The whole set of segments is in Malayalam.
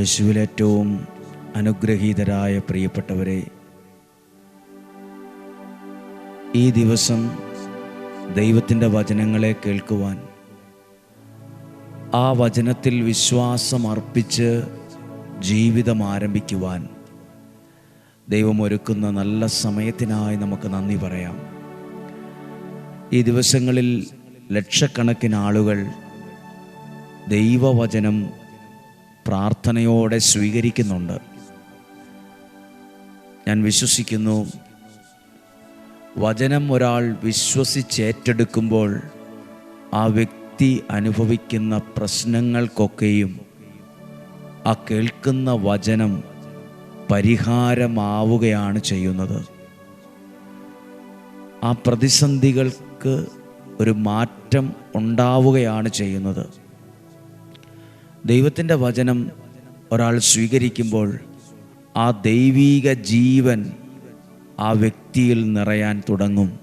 യേശുവിൽ ഏറ്റവും അനുഗ്രഹീതരായ പ്രിയപ്പെട്ടവരെ ഈ ദിവസം ദൈവത്തിന്റെ വചനങ്ങളെ കേൾക്കുവാൻ ആ വചനത്തിൽ വിശ്വാസം അർപ്പിച്ച് ജീവിതം ആരംഭിക്കുവാൻ ദൈവം ഒരുക്കുന്ന നല്ല സമയത്തിനായി നമുക്ക് നന്ദി പറയാം. ഈ ദിവസങ്ങളിൽ ലക്ഷക്കണക്കിന് ആളുകൾ ദൈവവചനം പ്രാർത്ഥനയോടെ സ്വീകരിക്കുന്നുണ്ട്. ഞാൻ വിശ്വസിക്കുന്നു വചനം ഒരാൾ വിശ്വസിച്ചേറ്റെടുക്കുമ്പോൾ ആ വ്യക്തി അനുഭവിക്കുന്ന പ്രശ്നങ്ങൾക്കൊക്കെയും ആ കേൾക്കുന്ന വചനം പരിഹാരമാവുകയാണ് ചെയ്യുന്നത്. ആ പ്രതിസന്ധികൾക്ക് ഒരു മാറ്റം ഉണ്ടാവുകയാണ് ചെയ്യുന്നത്. ദൈവത്തിന്റെ വചനം ഒരാൾ സ്വീകരിക്കുമ്പോൾ ആ ദൈവീക ജീവൻ ആ വ്യക്തിയിൽ നിറയാൻ തുടങ്ങും.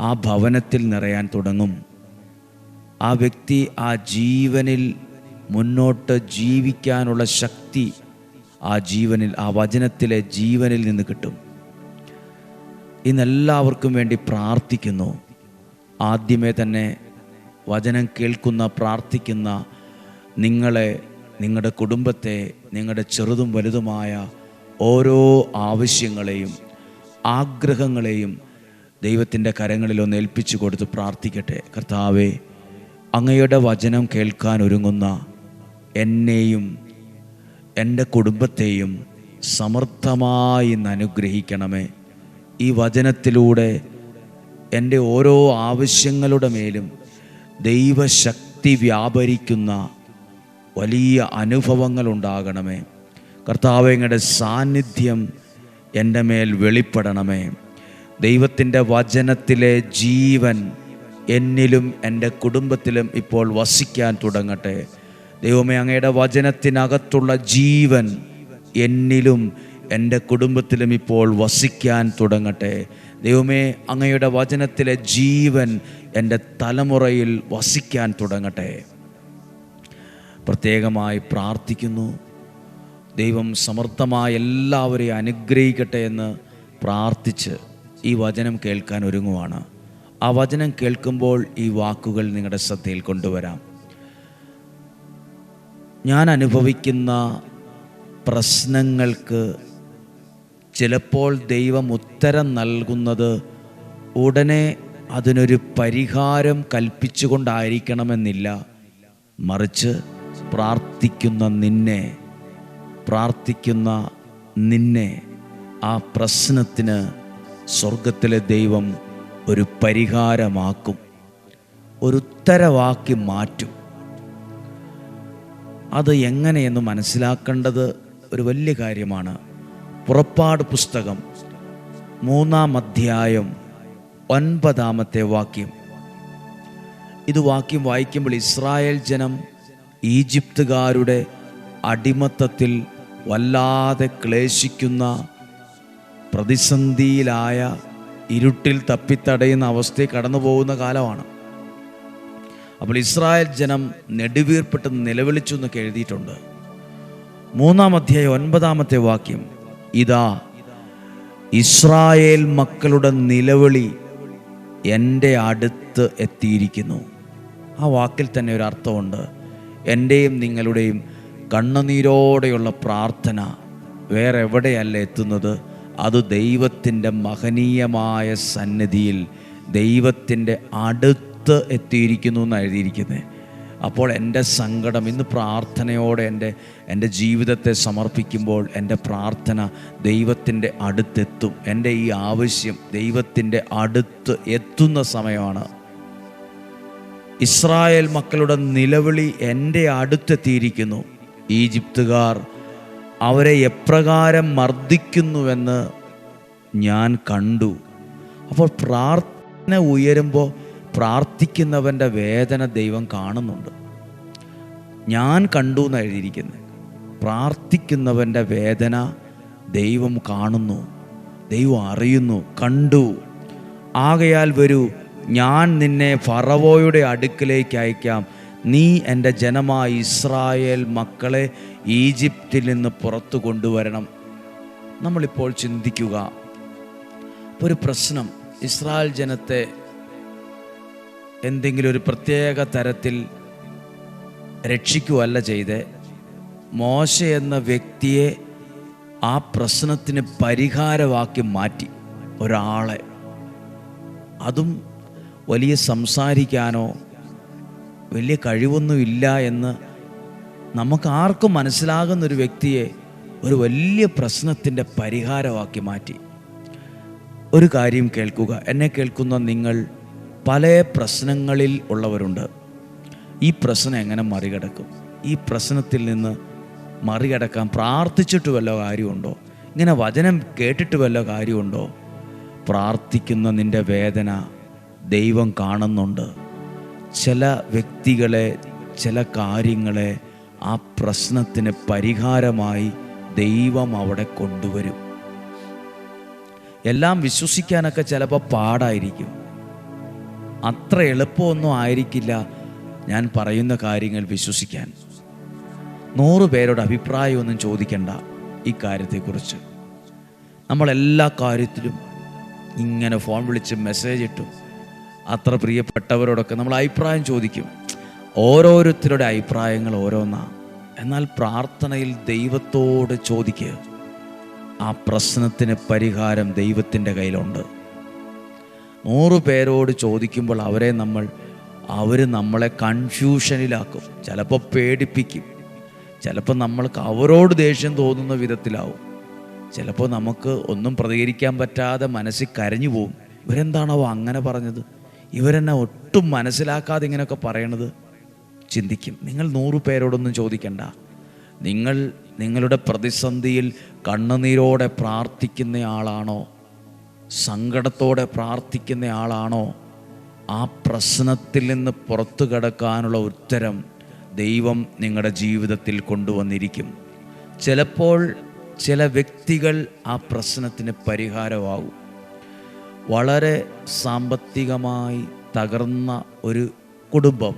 ആ ഭവനത്തിൽ നിറയാൻ തുടങ്ങും. ആ വ്യക്തി ആ ജീവനിൽ മുന്നോട്ട് ജീവിക്കാനുള്ള ശക്തി ആ ജീവനിൽ ആ വചനത്തിലെ ജീവനിൽ നിന്ന് കിട്ടും. ഇന്നെല്ലാവർക്കും വേണ്ടി പ്രാർത്ഥിക്കുന്നു. ആദ്യമേ തന്നെ വചനം കേൾക്കുന്ന പ്രാർത്ഥിക്കുന്ന നിങ്ങളെ നിങ്ങളുടെ കുടുംബത്തെ നിങ്ങളുടെ ചെറുതും വലുതുമായ ഓരോ ആവശ്യങ്ങളെയും ആഗ്രഹങ്ങളെയും ദൈവത്തിന്റെ കരങ്ങളിൽ ഒന്ന് ഏൽപ്പിച്ചു കൊടുത്ത് പ്രാർത്ഥിക്കട്ടെ. കർത്താവെ അങ്ങയുടെ വചനം കേൾക്കാൻ ഒരുങ്ങുന്ന എന്നെയും എന്റെ കുടുംബത്തെയും സമർത്ഥമായി അനുഗ്രഹിക്കണമേ. ഈ വചനത്തിലൂടെ എന്റെ ഓരോ ആവശ്യങ്ങളുടെ മേലും ദൈവശക്തി വ്യാപരിക്കുന്ന വലിയ അനുഭവങ്ങൾ ഉണ്ടാകണമേ കർത്താവങ്ങളുടെ സാന്നിധ്യം എന്റെ മേൽ വെളിപ്പെടണമേ. ദൈവത്തിന്റെ വചനത്തിലെ ജീവൻ എന്നിലും എന്റെ കുടുംബത്തിലും ഇപ്പോൾ വസിക്കാൻ തുടങ്ങട്ടെ. ദൈവമേ അങ്ങയുടെ വചനത്തിനകത്തുള്ള ജീവൻ എന്നിലും എന്റെ കുടുംബത്തിലും ഇപ്പോൾ വസിക്കാൻ തുടങ്ങട്ടെ. ദൈവമേ അങ്ങയുടെ വചനത്തിലെ ജീവൻ എന്റെ തലമുറയിൽ വസിക്കാൻ തുടങ്ങട്ടെ. പ്രത്യേകമായി പ്രാർത്ഥിക്കുന്നു. ദൈവം സമർത്ഥമായി എല്ലാവരെയും അനുഗ്രഹിക്കട്ടെ എന്ന് പ്രാർത്ഥിച്ച് ഈ വചനം കേൾക്കാൻ ഒരുങ്ങുവാണ്. ആ വചനം കേൾക്കുമ്പോൾ ഈ വാക്കുകൾ നിങ്ങളുടെ ശ്രദ്ധയിൽ കൊണ്ടുവരാം. ഞാൻ അനുഭവിക്കുന്ന പ്രശ്നങ്ങൾക്ക് ചിലപ്പോൾ ദൈവം ഉത്തരം നൽകുന്നത് ഉടനെ അതിനൊരു പരിഹാരം കൽപ്പിച്ചുകൊണ്ടായിരിക്കണമെന്നില്ല. മറിച്ച് പ്രാർത്ഥിക്കുന്ന നിന്നെ പ്രാർത്ഥിക്കുന്ന നിന്നെ ആ പ്രശ്നത്തിന് സ്വർഗത്തിലെ ദൈവം ഒരു പരിഹാരമാക്കും ഒരു ഉത്തരവാക്കി മാറ്റും. അത് എങ്ങനെയെന്ന് മനസ്സിലാക്കേണ്ടത് ഒരു വലിയ കാര്യമാണ്. പുറപ്പാട് പുസ്തകം മൂന്നാം അധ്യായം ഒൻപതാമത്തെ വാക്യം. ഇത് വാക്യം വായിക്കുമ്പോൾ ഇസ്രായേൽ ജനം ഈജിപ്തുകാരുടെ അടിമത്തത്തിൽ വല്ലാതെ ക്ലേശിക്കുന്ന പ്രതിസന്ധിയിലായ ഇരുട്ടിൽ തപ്പിത്തടയുന്ന അവസ്ഥയിൽ കടന്നു പോകുന്ന കാലമാണ്. അപ്പോൾ ഇസ്രായേൽ ജനം നെടുവീർപ്പെട്ട് നിലവിളിച്ചു എന്നൊക്കെ എഴുതിയിട്ടുണ്ട്. മൂന്നാം അധ്യായം ഒൻപതാമത്തെ വാക്യം ഇതാ ഇസ്രായേൽ മക്കളുടെ നിലവിളി എന്റെ അടുത്ത് എത്തിയിരിക്കുന്നു. ആ വാക്കിൽ തന്നെ ഒരു അർത്ഥമുണ്ട്. എന്റെയും നിങ്ങളുടെയും കണ്ണുനീരോടെയുള്ള പ്രാർത്ഥന വേറെ എവിടെയല്ല എത്തുന്നത്? അത് ദൈവത്തിന്റെ മഹനീയമായ സന്നിധിയിൽ ദൈവത്തിന്റെ അടുത്ത് എത്തിയിരിക്കുന്നു എന്ന് എഴുതിയിരിക്കുന്നത് അപ്പോൾ എന്റെ സങ്കടം ഇന്ന് പ്രാർത്ഥനയോടെ എന്റെ എന്റെ ജീവിതത്തെ സമർപ്പിക്കുമ്പോൾ എന്റെ പ്രാർത്ഥന ദൈവത്തിന്റെ അടുത്തെത്തും. എന്റെ ഈ ആവശ്യം ദൈവത്തിന്റെ അടുത്ത് എത്തുന്ന സമയമാണ്. ഇസ്രായേൽ മക്കളുടെ നിലവിളി എന്റെ അടുത്തെത്തിയിരിക്കുന്നു. ഈജിപ്തുകാർ അവരെ എപ്രകാരം മർദ്ദിക്കുന്നുവെന്ന് ഞാൻ കണ്ടു. അപ്പോൾ പ്രാർത്ഥന ഉയരുമ്പോൾ പ്രാർത്ഥിക്കുന്നവന്റെ വേദന ദൈവം കാണുന്നുണ്ട്. ഞാൻ കണ്ടു എന്ന് എഴുതിയിരിക്കുന്നത് പ്രാർത്ഥിക്കുന്നവന്റെ വേദന ദൈവം കാണുന്നു. ദൈവം അറിയുന്നു കണ്ടു. ആകയാൽ വരൂ ഞാൻ നിന്നെ ഫറവോയുടെ അടുക്കിലേക്ക് അയക്കാം. നീ എന്റെ ജനമായ ഇസ്രായേൽ മക്കളെ ഈജിപ്തിൽ നിന്ന് പുറത്തു കൊണ്ടുവരണം. നമ്മളിപ്പോൾ ചിന്തിക്കുക ഒരു പ്രശ്നം ഇസ്രായേൽ ജനത്തെ എന്തെങ്കിലും ഒരു പ്രത്യേക തരത്തിൽ രക്ഷിക്കുകയല്ല ചെയ്ത്. മോശ എന്ന വ്യക്തിയെ ആ പ്രശ്നത്തിന് പരിഹാരമാക്കി മാറ്റി ഒരാളെ. അതും വലിയ സംസാരിക്കാനോ വലിയ കഴിവൊന്നുമില്ല എന്ന് നമുക്ക് ആർക്കും മനസ്സിലാകുന്ന ഒരു വ്യക്തിയെ ഒരു വലിയ പ്രശ്നത്തിന്റെ പരിഹാരമാക്കി മാറ്റി. ഒരു കാര്യം കേൾക്കുക. എന്നെ കേൾക്കുന്ന നിങ്ങൾ പല പ്രശ്നങ്ങളിൽ ഉള്ളവരുണ്ട്. ഈ പ്രശ്നം എങ്ങനെ മറികടക്കും? ഈ പ്രശ്നത്തിൽ നിന്ന് മറികടക്കാൻ പ്രാർത്ഥിച്ചിട്ട് വല്ല കാര്യമുണ്ടോ? ഇങ്ങനെ വചനം കേട്ടിട്ട് വല്ല കാര്യമുണ്ടോ? പ്രാർത്ഥിക്കുന്ന നിന്റെ വേദന ദൈവം കാണുന്നുണ്ട്. ചില വ്യക്തികളെ ചില കാര്യങ്ങളെ ആ പ്രശ്നത്തിന് പരിഹാരമായി ദൈവം അവിടെ കൊണ്ടുവരും. എല്ലാം വിശ്വസിക്കാനൊക്കെ ചിലപ്പോൾ പാടായിരിക്കും. അത്ര എളുപ്പമൊന്നും ആയിരിക്കില്ല ഞാൻ പറയുന്ന കാര്യങ്ങൾ വിശ്വസിക്കാൻ. നൂറ് പേരോട് അഭിപ്രായമൊന്നും ചോദിക്കണ്ട ഈ കാര്യത്തെക്കുറിച്ച്. നമ്മളെല്ലാ കാര്യത്തിലും ഇങ്ങനെ ഫോൺ വിളിച്ച് മെസ്സേജ് ഇട്ടു. അത്ര പ്രിയപ്പെട്ടവരോടൊക്കെ നമ്മൾ അഭിപ്രായം ചോദിക്കും. ഓരോരുത്തരുടെ അഭിപ്രായങ്ങൾ ഓരോന്നാണ് എന്നാൽ പ്രാർത്ഥനയിൽ ദൈവത്തോട് ചോദിക്കുക ആ പ്രശ്നത്തിന് പരിഹാരം ദൈവത്തിന്റെ കയ്യിലുണ്ട്. നൂറ് പേരോട് ചോദിക്കുമ്പോൾ അവരെ നമ്മൾ അവർ നമ്മളെ കൺഫ്യൂഷനിലാക്കും. ചിലപ്പോൾ പേടിപ്പിക്കും. ചിലപ്പോൾ നമ്മൾക്ക് അവരോട് ദേഷ്യം തോന്നുന്ന വിധത്തിലാവും. ചിലപ്പോൾ നമുക്ക് ഒന്നും പ്രതികരിക്കാൻ പറ്റാതെ മനസ്സിൽ കരഞ്ഞു പോകും ഇവരെന്താണോ അങ്ങനെ പറഞ്ഞത്? ഇവരെന്നെ ഒട്ടും മനസ്സിലാക്കാതെ ഇങ്ങനെയൊക്കെ പറയണത് ചിന്തിക്കും. നിങ്ങൾ നൂറ് പേരോടൊന്നും ചോദിക്കണ്ട. നിങ്ങൾ നിങ്ങളുടെ പ്രതിസന്ധിയിൽ കണ്ണുനീരോടെ പ്രാർത്ഥിക്കുന്ന ആളാണോ സങ്കടത്തോടെ പ്രാർത്ഥിക്കുന്ന ആളാണോ ആ പ്രശ്നത്തിൽ നിന്ന് പുറത്തു കിടക്കാനുള്ള ഉത്തരം ദൈവം നിങ്ങളുടെ ജീവിതത്തിൽ കൊണ്ടുവന്നിരിക്കും. ചിലപ്പോൾ ചില വ്യക്തികൾ ആ പ്രശ്നത്തിന് പരിഹാരമാകും. വളരെ സാമ്പത്തികമായി തകർന്ന ഒരു കുടുംബം.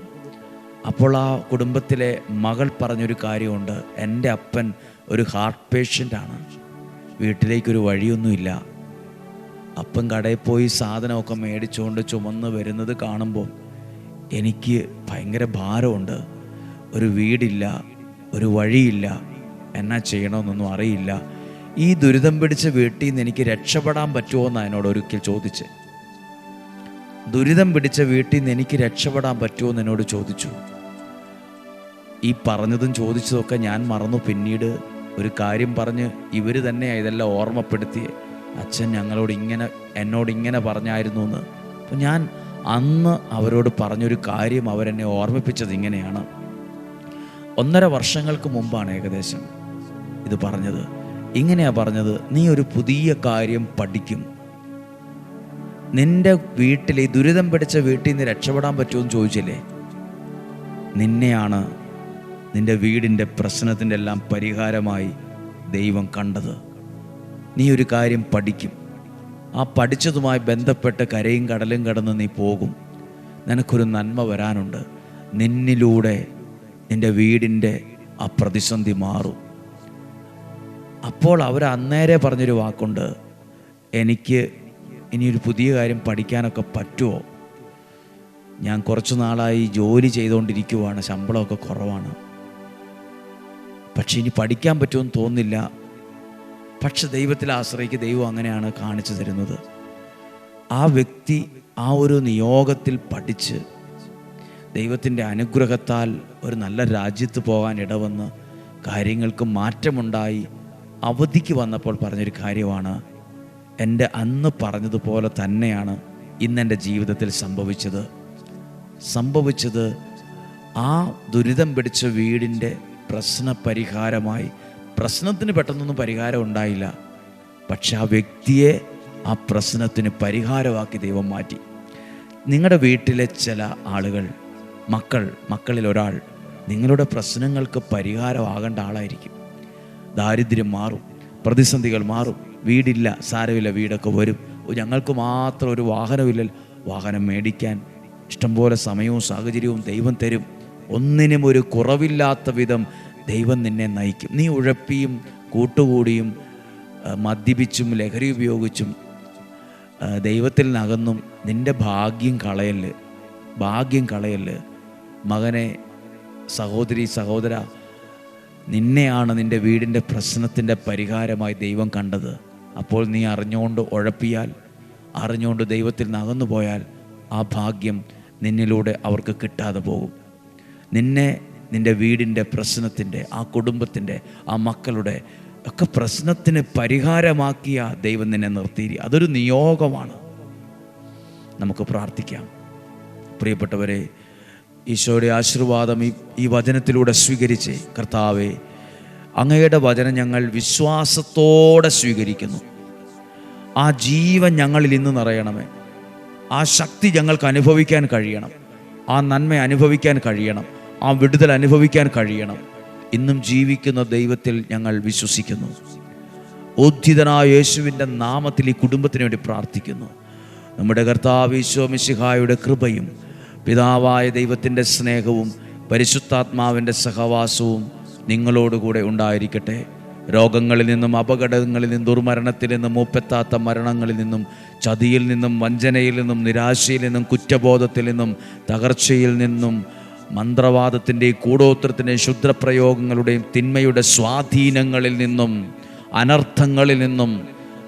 അപ്പോൾ ആ കുടുംബത്തിലെ മകൾ പറഞ്ഞൊരു കാര്യമുണ്ട്. എന്റെ അപ്പൻ ഒരു ഹാർട്ട് പേഷ്യന്റാണ് വീട്ടിലേക്കൊരു വഴിയൊന്നുമില്ല. അപ്പൻ കടയിൽ പോയി സാധനമൊക്കെ മേടിച്ചുകൊണ്ട് ചുമന്ന് വരുന്നത് കാണുമ്പോൾ എനിക്ക് ഭയങ്കര ഭാരമുണ്ട്. ഒരു വീടില്ല ഒരു വഴിയില്ല. എന്നാ ചെയ്യണമെന്നൊന്നും അറിയില്ല. ഈ ദുരിതം പിടിച്ച വീട്ടിൽ നിന്ന് എനിക്ക് രക്ഷപ്പെടാൻ പറ്റുമോ എന്ന് എന്നോട് ഒരിക്കൽ ചോദിച്ച്. ദുരിതം പിടിച്ച വീട്ടിൽ നിന്ന് എനിക്ക് രക്ഷപ്പെടാൻ പറ്റുമോ എന്ന് എന്നോട് ചോദിച്ചു. ഈ പറഞ്ഞതും ചോദിച്ചതൊക്കെ ഞാൻ മറന്നു. പിന്നീട് ഒരു കാര്യം പറഞ്ഞ് ഇവർ തന്നെയാണ് ഇതെല്ലാം ഓർമ്മപ്പെടുത്തി അച്ഛൻ ഞങ്ങളോട് ഇങ്ങനെ എന്നോട് ഇങ്ങനെ പറഞ്ഞായിരുന്നു എന്ന്. അപ്പം ഞാൻ അന്ന് അവരോട് പറഞ്ഞൊരു കാര്യം അവരെന്നെ ഓർമ്മിപ്പിച്ചത് ഇങ്ങനെയാണ്. ഒന്നര വർഷങ്ങൾക്ക് മുമ്പാണ് ഏകദേശം ഇത് പറഞ്ഞത്. ഇങ്ങനെയാ പറഞ്ഞത് നീ ഒരു പുതിയ കാര്യം പഠിക്കും. നിന്റെ വീട്ടിൽ ഈ ദുരിതം പിടിച്ച വീട്ടിൽ നിന്ന് രക്ഷപ്പെടാൻ പറ്റുമെന്ന് ചോദിച്ചില്ലേ? നിന്നെയാണ് നിന്റെ വീടിന്റെ പ്രശ്നത്തിന്റെ എല്ലാം പരിഹാരമായി ദൈവം കണ്ടത്. നീ ഒരു കാര്യം പഠിക്കും. ആ പഠിച്ചതുമായി ബന്ധപ്പെട്ട് കരയും കടലും കടന്ന് നീ പോകും. നിനക്കൊരു നന്മ വരാനുണ്ട്. നിന്നിലൂടെ നിന്റെ വീടിന്റെ ആ പ്രതിസന്ധി മാറും. അപ്പോൾ അവർ അന്നേരെ പറഞ്ഞൊരു വാക്കുണ്ട്. എനിക്ക് ഇനിയൊരു പുതിയ കാര്യം പഠിക്കാനൊക്കെ പറ്റുമോ? ഞാൻ കുറച്ച് നാളായി ജോലി ചെയ്തുകൊണ്ടിരിക്കുവാണ് ശമ്പളമൊക്കെ കുറവാണ്. പക്ഷെ ഇനി പഠിക്കാൻ പറ്റുമെന്ന് തോന്നുന്നില്ല. പക്ഷെ ദൈവത്തിൽ ആശ്രയിക്കുക ദൈവം അങ്ങനെയാണ് കാണിച്ചു തരുന്നത്. ആ വ്യക്തി ആ ഒരു നിയോഗത്തിൽ പഠിച്ച് ദൈവത്തിന്റെ അനുഗ്രഹത്താൽ ഒരു നല്ല രാജ്യത്ത് പോകാൻ ഇടവന്ന് കാര്യങ്ങൾക്ക് മാറ്റമുണ്ടായി. അവധിക്ക് വന്നപ്പോൾ പറഞ്ഞൊരു കാര്യമാണ്. എന്റെ അന്ന് പറഞ്ഞതുപോലെ തന്നെയാണ് ഇന്നെന്റെ ജീവിതത്തിൽ സംഭവിച്ചത്. സംഭവിച്ചത് ആ ദുരിതം പിടിച്ച വീടിന്റെ പ്രശ്ന പരിഹാരമായി പ്രശ്നത്തിന് പെട്ടെന്നൊന്നും പരിഹാരം ഉണ്ടായില്ല. പക്ഷെ ആ വ്യക്തിയെ ആ പ്രശ്നത്തിന് പരിഹാരമാക്കി ദൈവം മാറ്റി. നിങ്ങളുടെ വീട്ടിലെ ചില ആളുകൾ മക്കൾ മക്കളിൽ ഒരാൾ നിങ്ങളുടെ പ്രശ്നങ്ങൾക്ക് പരിഹാരമാകേണ്ട ആളായിരിക്കും. ദാരിദ്ര്യം മാറും പ്രതിസന്ധികൾ മാറും വീടില്ല സാരമില്ല വീടൊക്കെ വരും. ഞങ്ങൾക്ക് മാത്രം ഒരു വാഹനമില്ല വാഹനം മേടിക്കാൻ ഇഷ്ടംപോലെ സമയവും സാഹചര്യവും ദൈവം തരും. ഒന്നിനും ഒരു കുറവില്ലാത്ത വിധം ദൈവം നിന്നെ നയിക്കും. നീ ഉഴപ്പിയും കൂട്ടുകൂടിയും മദ്യപിച്ചും ലഹരി ഉപയോഗിച്ചും ദൈവത്തിൽ നിന്നകന്നും നിന്റെ ഭാഗ്യം കളയൽ ഭാഗ്യം കളയൽ മകനെ സഹോദരി സഹോദര നിന്നെയാണ് നിന്റെ വീടിന്റെ പ്രശ്നത്തിന്റെ പരിഹാരമായി ദൈവം കണ്ടത്. അപ്പോൾ നീ അറിഞ്ഞുകൊണ്ട് ഉഴപ്പിയാൽ അറിഞ്ഞുകൊണ്ട് ദൈവത്തിൽ നിന്ന് അകന്നു പോയാൽ ആ ഭാഗ്യം നിന്നിലൂടെ അവർക്ക് കിട്ടാതെ പോകും. നിന്നെ നിന്റെ വീടിന്റെ പ്രശ്നത്തിന്റെ ആ കുടുംബത്തിന്റെ ആ മക്കളുടെ ഒക്കെ പ്രശ്നത്തിന് പരിഹാരമാക്കിയ ദൈവം നിന്നെ നിർത്തിയിരി. അതൊരു നിയോഗമാണ്. നമുക്ക് പ്രാർത്ഥിക്കാം. പ്രിയപ്പെട്ടവരെ ഈശോയുടെ ആശീർവാദം ഈ ഈ വചനത്തിലൂടെ സ്വീകരിച്ച്. കർത്താവെ അങ്ങയുടെ വചനം ഞങ്ങൾ വിശ്വാസത്തോടെ സ്വീകരിക്കുന്നു. ആ ജീവൻ ഞങ്ങളിൽ ഇന്ന് നിറയണമേ. ആ ശക്തി ഞങ്ങൾക്ക് അനുഭവിക്കാൻ കഴിയണം. ആ നന്മ അനുഭവിക്കാൻ കഴിയണം. ആ വിടുതൽ അനുഭവിക്കാൻ കഴിയണം. ഇന്നും ജീവിക്കുന്ന ദൈവത്തിൽ ഞങ്ങൾ വിശ്വസിക്കുന്നു. ഉദ്ധിതനായ യേശുവിന്റെ നാമത്തിൽ ഈ കുടുംബത്തിന് വേണ്ടി പ്രാർത്ഥിക്കുന്നു. നമ്മുടെ കർത്താവ് ഈശോ മിശിഹായുടെ കൃപയും പിതാവായ ദൈവത്തിന്റെ സ്നേഹവും പരിശുദ്ധാത്മാവിന്റെ സഹവാസവും നിങ്ങളോടുകൂടെ ഉണ്ടായിരിക്കട്ടെ. രോഗങ്ങളിൽ നിന്നും അപകടങ്ങളിൽ നിന്നും ദുർമരണത്തിൽ നിന്നും മൂപ്പെത്താത്ത മരണങ്ങളിൽ നിന്നും ചതിയിൽ നിന്നും വഞ്ചനയിൽ നിന്നും നിരാശയിൽ നിന്നും കുറ്റബോധത്തിൽ നിന്നും തകർച്ചയിൽ നിന്നും മന്ത്രവാദത്തിന്റെയും കൂടോത്രത്തിന്റെയും ക്ഷുദ്രപ്രയോഗങ്ങളുടെയും തിന്മയുടെ സ്വാധീനങ്ങളിൽ നിന്നും അനർത്ഥങ്ങളിൽ നിന്നും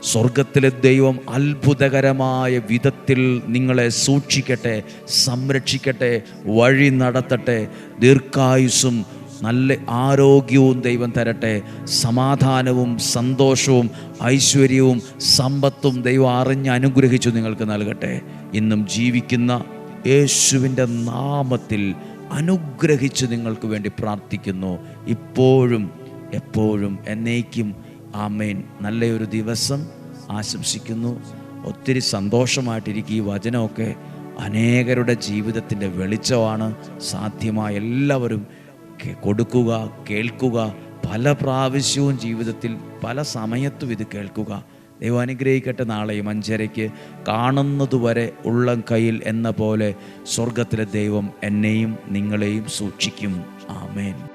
സ്വർഗത്തിലെ ദൈവം അത്ഭുതകരമായ വിധത്തിൽ നിങ്ങളെ സൂക്ഷിക്കട്ടെ സംരക്ഷിക്കട്ടെ വഴി നടത്തട്ടെ ദീർഘായുസ്സും നല്ല ആരോഗ്യവും ദൈവം തരട്ടെ. സമാധാനവും സന്തോഷവും ഐശ്വര്യവും സമ്പത്തും ദൈവം അറിഞ്ഞ് അനുഗ്രഹിച്ചു നിങ്ങൾക്ക് നൽകട്ടെ. ഇന്നും ജീവിക്കുന്ന യേശുവിന്റെ നാമത്തിൽ അനുഗ്രഹിച്ച് നിങ്ങൾക്ക് വേണ്ടി പ്രാർത്ഥിക്കുന്നു. ഇപ്പോഴും എപ്പോഴും എന്നേക്കും ആമേൻ. നല്ലൊരു ദിവസം ആശംസിക്കുന്നു. ഒത്തിരി സന്തോഷമായിട്ടിരിക്കും ഈ വചനമൊക്കെ. അനേകരുടെ ജീവിതത്തിന്റെ വെളിച്ചമാണ് സാധ്യമായ എല്ലാവരും കൊടുക്കുക കേൾക്കുക. പല പ്രാവശ്യവും ജീവിതത്തിൽ പല സമയത്തും ഇത് കേൾക്കുക. ദൈവം അനുഗ്രഹിക്കട്ടെ നാളെയും അഞ്ചരയ്ക്ക്. കാണുന്നതുവരെ ഉള്ളം കയ്യിൽ എന്ന പോലെ സ്വർഗത്തിലെ ദൈവം എന്നെയും നിങ്ങളെയും സൂക്ഷിക്കും. ആമേൻ.